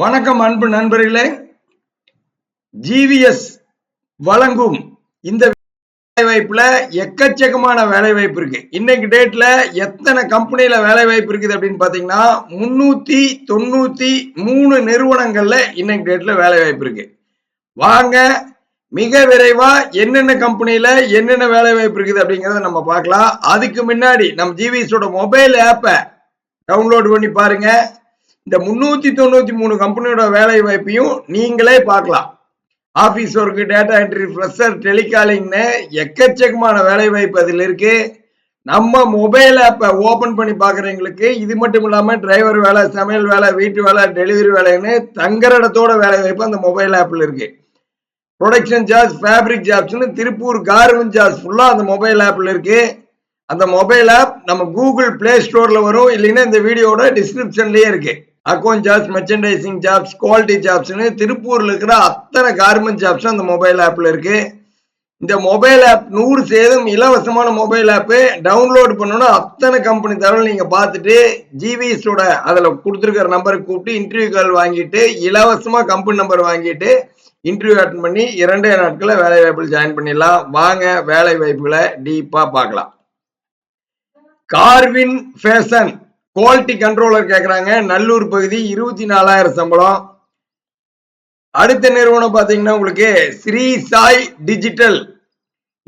வணக்கம் அன்பு நண்பர்களே. ஜிவிஎஸ் வழங்கும் இந்த வேலைவாய்ப்புல எக்கச்சக்கமான வேலை வாய்ப்பு இருக்கு. இன்னைக்கு டேட்ல எத்தனை கம்பெனியில வேலை வாய்ப்பு இருக்குது அப்படின்னு பாத்தீங்கன்னா முன்னூத்தி தொண்ணூத்தி மூணு நிறுவனங்கள்ல இன்னைக்கு டேட்ல வேலை வாய்ப்பு இருக்கு. வாங்க மிக விரைவா என்னென்ன கம்பெனியில என்னென்ன வேலை வாய்ப்பு இருக்குது அப்படிங்கறத நம்ம பார்க்கலாம். அதுக்கு முன்னாடி நம்ம ஜிவிஎஸோட மொபைல் ஆப்பை டவுன்லோட் பண்ணி பாருங்க. இந்த முன்னூத்தி தொண்ணூத்தி மூணு கம்பெனியோட வேலை வாய்ப்பையும் நீங்களே பார்க்கலாம். Office work data entry fresher டெலிகாலிங்னு எக்கச்சக்கமான வேலை வாய்ப்பு அதில் இருக்கு. நம்ம மொபைல் ஆப்பை ஓபன் பண்ணி பாக்குறவங்களுக்கு இது மட்டும் இல்லாம டிரைவர் வேலை சமையல் வேலை வீட்டு வேலை டெலிவரி வேலைன்னு தங்குற இடத்தோட வேலை வாய்ப்பு அந்த மொபைல் ஆப்ல இருக்கு. ப்ரொடக்ஷன் ஜாப்ஸ் ஃபேப்ரிக் ஜாப்ஸ்னு திருப்பூர் கார்மெண்ட் ஜாப்ஸ் ஃபுல்லாக அந்த மொபைல் ஆப்ல இருக்கு. அந்த மொபைல் ஆப் நம்ம கூகுள் பிளே ஸ்டோர்ல வரும். இல்லைன்னா இந்த வீடியோட டிஸ்கிரிப்ஷன்லயே இருக்கு. Account jobs merchandising jobs quality ஜாப்ஸ்னு திருப்பூரில் இருக்கிற அத்தனை கார்மெண்ட் ஜாப்ஸும் அந்த மொபைல் ஆப்பில் இருக்கு. இந்த மொபைல் ஆப் நூறு சேதம் இலவசமான மொபைல் ஆப்பு டவுன்லோட் பண்ணணும் அத்தனை கம்பெனி தகவல் நீங்கள் பார்த்துட்டு ஜிவிஎஸோட அதில் கொடுத்துருக்கிற நம்பருக்கு கூப்பிட்டு இன்டர்வியூ கால் வாங்கிட்டு இலவசமாக கம்பெனி நம்பர் வாங்கிட்டு இன்டர்வியூ அட்டன் பண்ணி இரண்டே நாட்களில் வேலை வாய்ப்பில் ஜாயின் பண்ணிடலாம். வாங்க வேலை வாய்ப்புகளை டீப்பாக பார்க்கலாம். கார்வின் ஃபேஷன் குவாலிட்டி கண்ட்ரோலர் கேட்குறாங்க நல்லூர் பகுதி இருபத்தி நாலாயிரம் சம்பளம். அடுத்த நிறுவனம் பார்த்தீங்கன்னா உங்களுக்கு ஸ்ரீ சாய் டிஜிட்டல்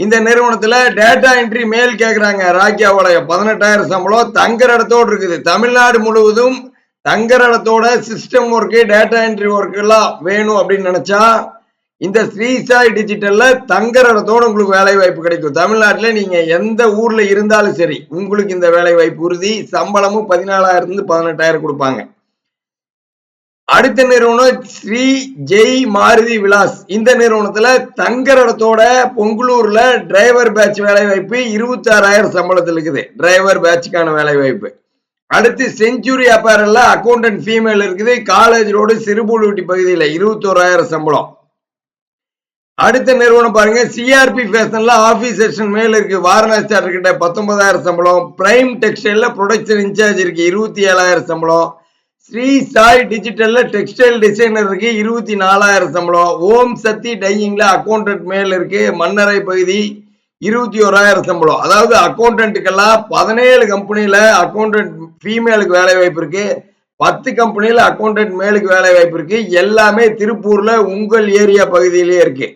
இந்த நிறுவனத்தில் டேட்டா என்ட்ரி மேல் கேட்குறாங்க ராக்கியாவாலயம் பதினெட்டாயிரம் சம்பளம். தங்குற இடத்தோடு இருக்குது. தமிழ்நாடு முழுவதும் தங்குற இடத்தோட system work data entry work எல்லாம் வேணும் அப்படின்னு நினச்சா இந்த ஸ்ரீசாய் டிஜிட்டல்ல தங்குற இடத்தோட உங்களுக்கு வேலை வாய்ப்பு கிடைக்கும். தமிழ்நாட்டில் நீங்க எந்த ஊர்ல இருந்தாலும் சரி உங்களுக்கு இந்த வேலை வாய்ப்பு உறுதி. சம்பளமும் பதினாலாயிரம் இருந்து பதினெட்டாயிரம் கொடுப்பாங்க. அடுத்த நிறுவனம் ஸ்ரீ ஜெய் மாருதி விலாஸ். இந்த நிறுவனத்துல தங்குற இடத்தோட பொங்கலூர்ல டிரைவர் பேட்ச் வேலை வாய்ப்பு இருபத்தி ஆறாயிரம் சம்பளத்தில் இருக்குது. டிரைவர் பேட்சுக்கான வேலை வாய்ப்பு அடுத்து செஞ்சுரி அப்பேரல்ல அக்கௌண்டன்ட் ஃபீமேல் இருக்குது. காலேஜ் ரோடு சிறுபுழுவட்டி பகுதியில் இருபத்தோராயிரம் சம்பளம். அடுத்த நிறுவனம் பாருங்க சிஆர்பி ஃபேஷன்ல ஆபீஸ் செக்ஷன் மேல இருக்கு. வாரணாசி கிட்ட பத்தொன்பதாயிரம் சம்பளம். பிரைம் டெக்ஸ்டைல்ல ப்ரொடக்ஷன் இன்சார்ஜ் இருக்கு இருபத்தி ஏழாயிரம் சம்பளம். ஸ்ரீ சாய் டிஜிட்டல்ல டெக்ஸ்டைல் டிசைனர் இருக்கு இருபத்தி நாலாயிரம் சம்பளம். ஓம் சக்தி டையிங்ல அக்கௌண்டன்ட் மேல இருக்கு மன்னரை பகுதி இருபத்தி ஓராயிரம் சம்பளம். அதாவது அக்கௌண்டன்ட்டுக்கெல்லாம் பதினேழு கம்பெனியில அக்கௌண்டன்ட் ஃபீமேலுக்கு வேலை வாய்ப்பு இருக்கு. பத்து கம்பெனியில் அக்கௌண்டன்ட் மேலுக்கு வேலை வாய்ப்பு இருக்கு. எல்லாமே திருப்பூர்ல உங்கள் ஏரியா பகுதியிலேயே இருக்கு.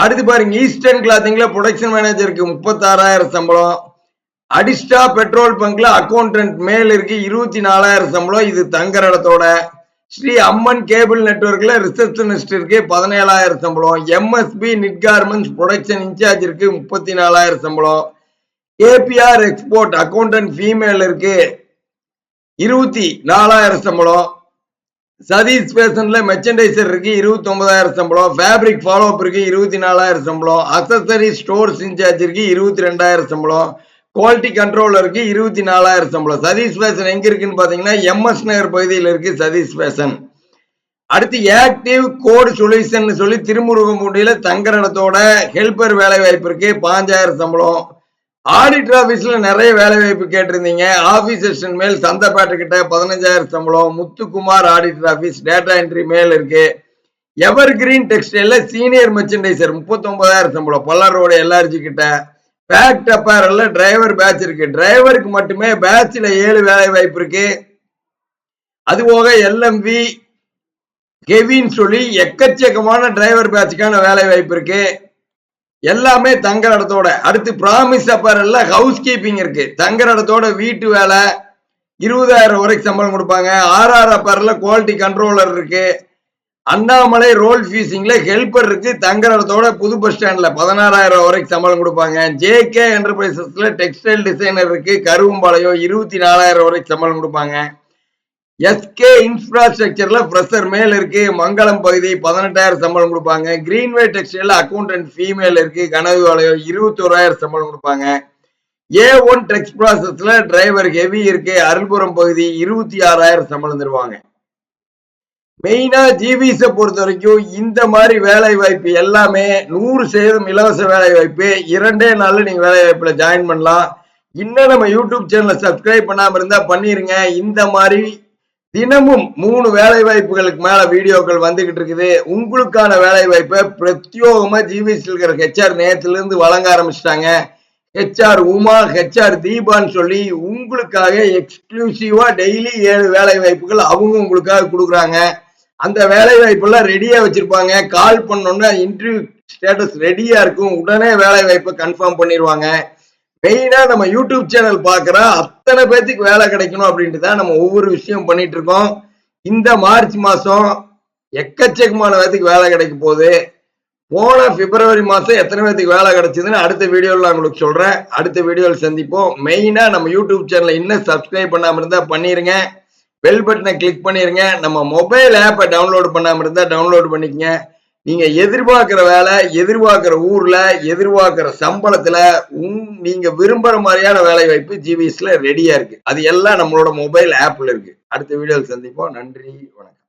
அடுத்து பாருங்க ஈஸ்டர்ன் கிளாத்திங்ல ப்ரொடக்ஷன் மேனேஜருக்கு முப்பத்தாறாயிரம் சம்பளம். அடிஸ்டா பெட்ரோல் பங்க்ல அக்கௌண்டன்ட் மேல் இருக்கு இருபத்தி நாலாயிரம் சம்பளம். இது தங்குற இடத்தோட. ஸ்ரீ அம்மன் கேபிள் நெட்ஒர்க்ல ரிசப்ஷனிஸ்ட் இருக்கு பதினேழாயிரம் சம்பளம். MSP knit garments production incharge இருக்கு முப்பத்தி நாலாயிரம் சம்பளம். ஏபிஆர் எக்ஸ்போர்ட் அக்கௌண்டன்ட் ஃபீமேல் இருக்கு இருபத்தி நாலாயிரம் சம்பளம். சதீஷ் ஃபேஷன்ல மெர்ச்சன்டைசர் இருக்கு இருபத்தி ஒன்பதாயிரம் சம்பளம். ஃபேப்ரிக் ஃபாலோ அப் இருக்கு இருபத்தி நாலாயிரம் சம்பளம். அசசரி ஸ்டோர்ஸ் இன்சார்ஜ் இருக்கு இருபத்தி ரெண்டாயிரம் சம்பளம். குவாலிட்டி கண்ட்ரோலருக்கு இருபத்தி நாலாயிரம் சம்பளம். சதீஷ் ஃபேஷன் எங்க இருக்குன்னு பாத்தீங்கன்னா எம்எஸ் நகர் பகுதியில் இருக்கு சதீஷ் ஃபேஷன் அடுத்து ஆக்டிவ் கோட் சொல்யூஷன் சொல்லி திருமுருகம்பூண்டியில தங்கரணத்தோட இடத்தோட ஹெல்பர் வேலை வாய்ப்பு இருக்கு. பாஞ்சாயிரம் சம்பளம். ஆடிட்டர் ஆபீஸ்ல நிறைய வேலை வாய்ப்பு கேட்டிருந்தீங்க. ஆபீஸ் மேல் சந்தைப்பேட்டை கிட்ட பதினஞ்சாயிரம் சம்பளம். Muthukumar auditor office data entry மேல் இருக்கு. எவர் கிரீன் டெக்ஸ்டைல சீனியர் மெர்ச்சன்டைசர் முப்பத்தொன்பதாயிரம் சம்பளம். பல்லரோட எல்ஆர்ஜி கிட்ட. பேக்ட் அப்பேரல்ல டிரைவர் பேட்ச் இருக்கு. டிரைவருக்கு மட்டுமே பேட்ச்ல ஏழு வேலை வாய்ப்பு இருக்கு. அது போக எல்எம்வி கெவின்னு சொல்லி எக்கச்சக்கமான டிரைவர் பேட்சுக்கான வேலை வாய்ப்பு இருக்கு. எல்லாமே தங்குற இடத்தோட. அடுத்து ப்ராமிஸ் அப்பேரல்ல ஹவுஸ் கீப்பிங் இருக்கு. தங்குற இடத்தோட வீட்டு வேலை இருபதாயிரம் வரைக்கும் சம்பளம் கொடுப்பாங்க. ஆர்ஆர் அப்பேரல்ல குவாலிட்டி கண்ட்ரோலர் இருக்கு. அண்ணாமலை ரோல் ஃபீஸிங்ல ஹெல்பர் இருக்கு. தங்குற இடத்தோட புது பஸ் ஸ்டாண்ட்ல பதினாறாயிரம் வரைக்கும் சம்பளம் கொடுப்பாங்க. ஜே கே என்டர்பிரைசஸ்ல டெக்ஸ்டைல் டிசைனர் இருக்கு. கருவம்பாளையம் இருபத்தி நாலாயிரம் வரைக்கும் சம்பளம் கொடுப்பாங்க. எஸ்கே இன்ஃப்ராஸ்ட்ரக்சர்ல ஃப்ரெஷர் மேல் இருக்கு. மங்களம் பகுதி பதினெட்டாயிரம் சம்பளம் கொடுப்பாங்க. கிரீன்வே டெக்ஸ்டைல் அக்கௌண்டன்ட் ஃபீமேல் இருக்கு. கனவு வளையம் இருபத்தி ஓராயிரம் சம்பளம் கொடுப்பாங்க. ஏ ஒன் டெக்ஸ் ப்ராசஸ்ல டிரைவர் ஹெவி இருக்கு. அருள்புரம் பகுதி இருபத்தி ஆறாயிரம் சம்பளம் தருவாங்க. மெயினா ஜிவிஸை பொறுத்த வரைக்கும் இந்த மாதிரி வேலை வாய்ப்பு எல்லாமே நூறு சதவீதம் இலவச வேலை வாய்ப்பு இரண்டே நாள்ல நீங்க வேலை வாய்ப்புல ஜாயின் பண்ணலாம். இன்னும் நம்ம யூடியூப் சேனலை சப்ஸ்கிரைப் பண்ணாம இருந்தா பண்ணிருங்க. இந்த மாதிரி தினமும் மூணு வேலை வாய்ப்புகளுக்கு மேல வீடியோக்கள் வந்துகிட்டு இருக்குது. உங்களுக்கான வேலை வாய்ப்பை பிரத்யோகமா ஜிவிஎஸ் இருக்கிற ஹெச்ஆர் நேரத்துல இருந்து வழங்க ஆரம்பிச்சிட்டாங்க. ஹெச்ஆர் உமா ஹெச்ஆர் தீபான்னு சொல்லி உங்களுக்காக எக்ஸ்க்ளூசிவா டெய்லி ஏழு வேலை வாய்ப்புகள் அவங்க உங்களுக்காக கொடுக்குறாங்க. அந்த வேலை வாய்ப்பெல்லாம் ரெடியா வச்சிருப்பாங்க. கால் பண்ணோன்னா இன்டர்வியூ ஸ்டேட்டஸ் ரெடியா இருக்கும். உடனே வேலை வாய்ப்பை கன்ஃபார்ம் பண்ணிடுவாங்க. மெயினா நம்ம யூடியூப் சேனல் பாக்குற அத்தனை பேத்துக்கு வேலை கிடைக்கணும் அப்படின்ட்டு தான் நம்ம ஒவ்வொரு விஷயம் பண்ணிட்டு இருக்கோம். இந்த மார்ச் மாசம் எக்கச்சக்கமான பேத்துக்கு வேலை கிடைக்க போகுது. போன பிப்ரவரி மாசம் எத்தனை பேத்துக்கு வேலை கிடைச்சதுன்னு அடுத்த வீடியோவில் நான் உங்களுக்கு சொல்றேன். அடுத்த வீடியோவில் சந்திப்போம். மெயினா நம்ம யூடியூப் சேனலை இன்னும் சப்ஸ்கிரைப் பண்ணாம இருந்தா பண்ணிருங்க. பெல் பட்டனை கிளிக் பண்ணிருங்க. நம்ம மொபைல் ஆப்பை டவுன்லோட் பண்ணாம இருந்தா டவுன்லோட் பண்ணிக்கங்க. நீங்க எதிர்பார்க்கிற வேலை எதிர்பார்க்கிற ஊர்ல எதிர்பார்க்கிற சம்பளத்துல உங் நீங்க விரும்புற மாதிரியான வேலை வாய்ப்பு ஜிவிஎஸ்ல ரெடியா இருக்கு. அது எல்லாம் நம்மளோட மொபைல் ஆப்ல இருக்கு. அடுத்த வீடியோவில் சந்திப்போம். நன்றி. வணக்கம்.